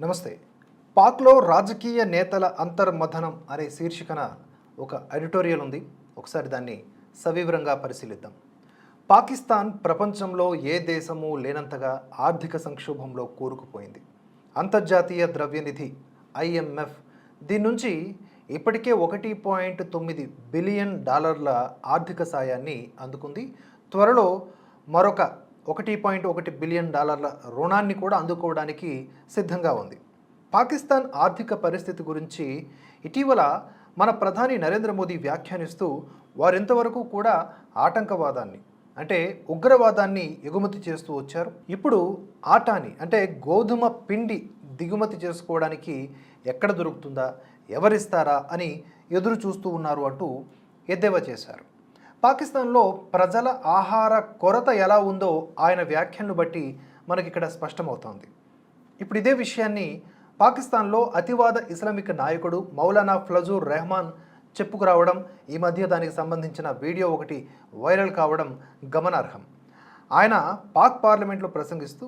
నమస్తే. పాక్లో రాజకీయ నేతల అంతర్మథనం అనే శీర్షికన ఒక ఎడిటోరియల్ ఉంది. ఒకసారి దాన్ని సవివరంగా పరిశీలిద్దాం. పాకిస్తాన్ ప్రపంచంలో ఏ దేశము లేనంతగా ఆర్థిక సంక్షోభంలో కూరుకుపోయింది. అంతర్జాతీయ ద్రవ్యనిధి ఐఎంఎఫ్ దీని నుంచి ఇప్పటికే ఒకటి పాయింట్ తొమ్మిది బిలియన్ డాలర్ల ఆర్థిక సాయాన్ని అందుకుంది. త్వరలో మరొక ఒకటి పాయింట్ ఒకటి బిలియన్ డాలర్ల రుణాన్ని కూడా అందుకోవడానికి సిద్ధంగా ఉంది. పాకిస్తాన్ ఆర్థిక పరిస్థితి గురించి ఇటీవల మన ప్రధాని నరేంద్ర మోదీ వ్యాఖ్యానిస్తూ వారింతవరకు కూడా ఆటంకవాదాన్ని అంటే ఉగ్రవాదాన్ని ఎగుమతి చేస్తూ వచ్చారు. ఇప్పుడు ఆటాని అంటే గోధుమ పిండి దిగుమతి చేసుకోవడానికి ఎక్కడ దొరుకుతుందా ఎవరిస్తారా అని ఎదురు చూస్తూ ఉన్నారు అంటూ ఎద్దేవా చేశారు. పాకిస్తాన్లో ప్రజల ఆహార కొరత ఎలా ఉందో ఆయన వ్యాఖ్యలను బట్టి మనకి ఇక్కడ స్పష్టమవుతోంది. ఇప్పుడు ఇదే విషయాన్ని పాకిస్తాన్లో అతివాద ఇస్లామిక్ నాయకుడు మౌలానా ఫ్లజూర్ రెహమాన్ చెప్పుకురావడం ఈ మధ్య దానికి సంబంధించిన వీడియో ఒకటి వైరల్ కావడం గమనార్హం. ఆయన పాక్ పార్లమెంట్లో ప్రసంగిస్తూ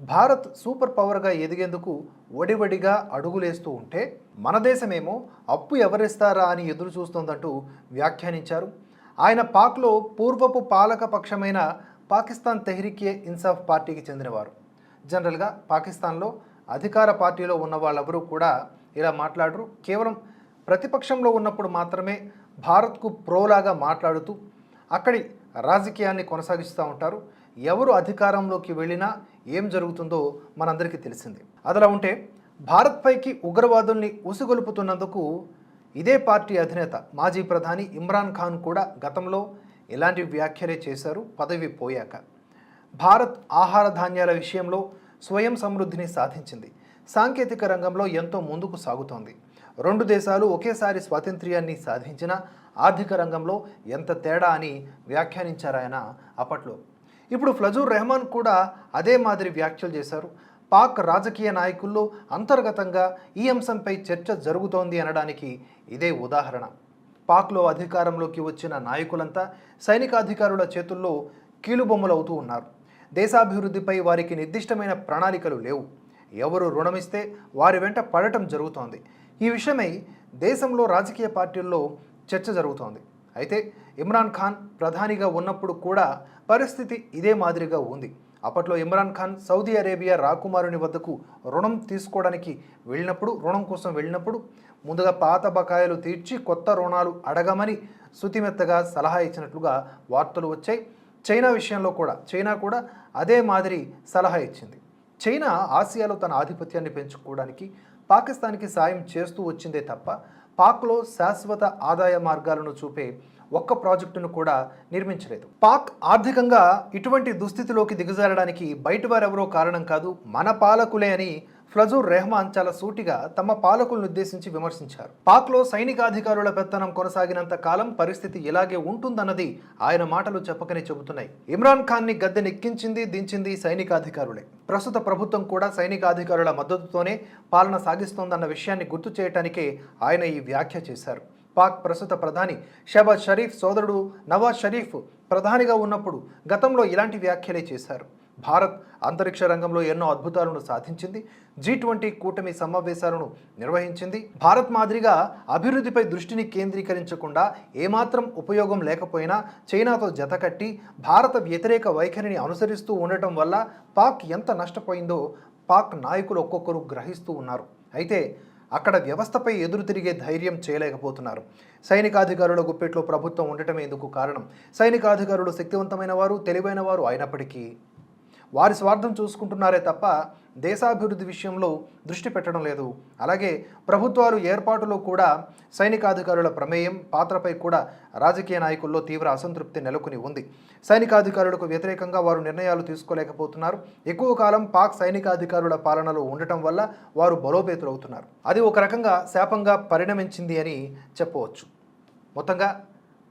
భారత్ సూపర్ పవర్గా ఎదిగేందుకు ఒడివడిగా అడుగులేస్తూ ఉంటే మన దేశమేమో అప్పు ఎవరిస్తారా అని ఎదురు చూస్తోందంటూ వ్యాఖ్యానించారు. ఆయన పాక్లో పూర్వపు పాలక పక్షమైన పాకిస్తాన్ తెహ్రికే ఇన్సాఫ్ పార్టీకి చెందినవారు. జనరల్గా పాకిస్తాన్లో అధికార పార్టీలో ఉన్న వాళ్ళెవరూ కూడా ఇలా మాట్లాడరు. కేవలం ప్రతిపక్షంలో ఉన్నప్పుడు మాత్రమే భారత్కు ప్రోలాగా మాట్లాడుతూ అక్కడి రాజకీయాన్ని కొనసాగిస్తూ ఉంటారు. ఎవరు అధికారంలోకి వెళ్ళినా ఏం జరుగుతుందో మనందరికీ తెలిసింది. అదిలా ఉంటే భారత్పైకి ఉగ్రవాదుల్ని ఉసుగొలుపుతున్నందుకు ఇదే పార్టీ అధినేత మాజీ ప్రధాని ఇమ్రాన్ ఖాన్ కూడా గతంలో ఇలాంటి వ్యాఖ్యలే చేశారు పదవి పోయాక. భారత్ ఆహార ధాన్యాల విషయంలో స్వయం సమృద్ధిని సాధించింది. సాంకేతిక రంగంలో ఎంతో ముందుకు సాగుతోంది. రెండు దేశాలు ఒకేసారి స్వాతంత్ర్యాన్ని సాధించిన ఆర్థిక రంగంలో ఎంత తేడా అని వ్యాఖ్యానించారాయన అప్పట్లో. ఇప్పుడు ఫ్లజూర్ రెహమాన్ కూడా అదే మాదిరి వ్యాఖ్యలు చేశారు. పాక్ రాజకీయ నాయకుల్లో అంతర్గతంగా ఈ అంశంపై చర్చ జరుగుతోంది అనడానికి ఇదే ఉదాహరణ. పాక్లో అధికారంలోకి వచ్చిన నాయకులంతా సైనికాధికారుల చేతుల్లో కీలుబొమ్మలవుతూ ఉన్నారు. దేశాభివృద్ధిపై వారికి నిర్దిష్టమైన ప్రణాళికలు లేవు. ఎవరు రుణమిస్తే వారి వెంట పడటం జరుగుతోంది. ఈ విషయమై దేశంలో రాజకీయ పార్టీల్లో చర్చ జరుగుతోంది. అయితే ఇమ్రాన్ ఖాన్ ప్రధానిగా ఉన్నప్పుడు కూడా పరిస్థితి ఇదే మాదిరిగా ఉంది. అప్పట్లో ఇమ్రాన్ ఖాన్ సౌదీ అరేబియా రాకుమారుని వద్దకు రుణం తీసుకోవడానికి వెళ్ళినప్పుడు రుణం కోసం వెళ్ళినప్పుడు ముందుగా పాత బకాయిలు తీర్చి కొత్త రుణాలు అడగమని శృతిమెత్తగా సలహా ఇచ్చినట్లుగా వార్తలు వచ్చాయి. చైనా విషయంలో కూడా చైనా కూడా అదే మాదిరి సలహా ఇచ్చింది. చైనా ఆసియాలో తన ఆధిపత్యాన్ని పెంచుకోవడానికి పాకిస్తాన్కి సాయం చేస్తూ వచ్చిందే తప్ప పాక్లో శాశ్వత ఆదాయ మార్గాలను చూపే ఒక్క ప్రాజెక్టును కూడా నిర్మించలేదు. పాక్ ఆర్థికంగా ఇటువంటి దుస్థితిలోకి దిగజారడానికి బయట వారెవరో కారణం కాదు మన పాలకులే అని ఫ్లజూర్ రెహమాన్ చాలా సూటిగా తమ పాలకులను ఉద్దేశించి విమర్శించారు. పాక్లో సైనికాధికారుల పెత్తనం కొనసాగినంత కాలం పరిస్థితి ఇలాగే ఉంటుందన్నది ఆయన మాటలు చెప్పకనే చెబుతున్నాయి. ఇమ్రాన్ ఖాన్ని గద్దెనెక్కించింది దించింది సైనికాధికారులే ప్రస్తుత ప్రభుత్వం కూడా సైనికాధికారుల మద్దతుతోనే పాలన సాగిస్తోందన్న విషయాన్ని గుర్తు చేయటానికే ఆయన ఈ వ్యాఖ్య చేశారు. పాక్ ప్రస్తుత ప్రధాని షహబాజ్ షరీఫ్ సోదరుడు నవాజ్ షరీఫ్ ప్రధానిగా ఉన్నప్పుడు గతంలో ఇలాంటి వ్యాఖ్యలే చేశారు. భారత్ అంతరిక్ష రంగంలో ఎన్నో అద్భుతాలను సాధించింది. జీ ట్వంటీ కూటమి సమావేశాలను నిర్వహించింది. భారత్ మాదిరిగా అభివృద్ధిపై దృష్టిని కేంద్రీకరించకుండా ఏమాత్రం ఉపయోగం లేకపోయినా చైనాతో జతకట్టి భారత వ్యతిరేక వైఖరిని అనుసరిస్తూ ఉండటం వల్ల పాక్ ఎంత నష్టపోయిందో పాక్ నాయకులు ఒక్కొక్కరు గ్రహిస్తూ ఉన్నారు. అయితే అక్కడ వ్యవస్థపై ఎదురు తిరిగే ధైర్యం చేయలేకపోతున్నారు. సైనికాధికారుల గుప్పెట్లో ప్రభుత్వం ఉండటమే ఇందుకు కారణం. సైనికాధికారులు శక్తివంతమైన వారు తెలివైన వారు అయినప్పటికీ వారి స్వార్థం చూసుకుంటున్నారే తప్ప దేశాభివృద్ధి విషయంలో దృష్టి పెట్టడం లేదు. అలాగే ప్రభుత్వాలు ఏర్పాటులో కూడా సైనికాధికారుల ప్రమేయం పాత్రపై కూడా రాజకీయ నాయకుల్లో తీవ్ర అసంతృప్తి నెలకొని ఉంది. సైనికాధికారులకు వ్యతిరేకంగా వారు నిర్ణయాలు తీసుకోలేకపోతున్నారు. ఎక్కువ కాలం పాక్ సైనికాధికారుల పాలనలో ఉండటం వల్ల వారు బలోపేతులవుతున్నారు. అది ఒక రకంగా శాపంగా పరిణమించింది అని చెప్పవచ్చు. మొత్తంగా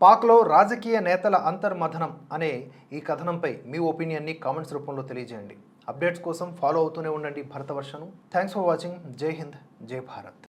పాక్లో రాజకీయ నేతల అంతర్మథనం అనే ఈ కథనంపై మీ ఒపీనియన్ని కామెంట్స్ రూపంలో తెలియజేయండి. అప్డేట్స్ కోసం ఫాలో అవుతూనే ఉండండి భరతవర్షను థ్యాంక్స్ ఫర్ వాచింగ్. జై హింద్. జై భారత్.